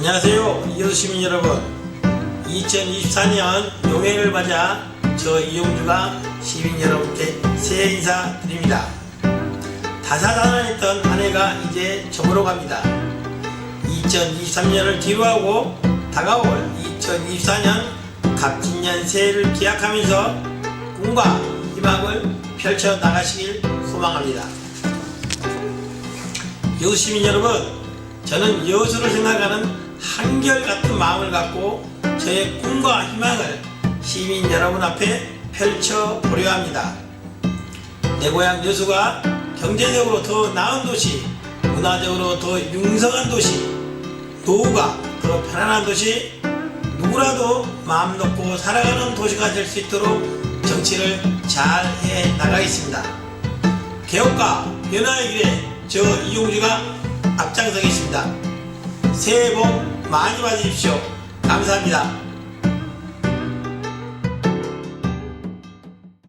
안녕하세요 이효 시민 여러분. 2024년 용해를 맞아 저 이용주가 시민 여러분께 새해 인사 드립니다. 다사다난했던 한 해가 이제 저물어 갑니다. 2023년을 뒤로하고 다가올 2024년 갑진년 새해를 기약하면서 꿈과 희망을 펼쳐 나가시길 소망합니다. 여시민 여러분 저는 여수를 생각하는 한결같은 마음을 갖고 저의 꿈과 희망을 시민 여러분 앞에 펼쳐 보려 합니다. 내 고향 여수가 경제적으로 더 나은 도시, 문화적으로 더 융성한 도시, 노후가 더 편안한 도시, 누구라도 마음 놓고 살아가는 도시가 될 수 있도록 정치를 잘 해 나가겠습니다. 개혁과 변화의 길에 저 이용주가 앞장서겠습니다. 새해 복 많이 받으십시오. 감사합니다.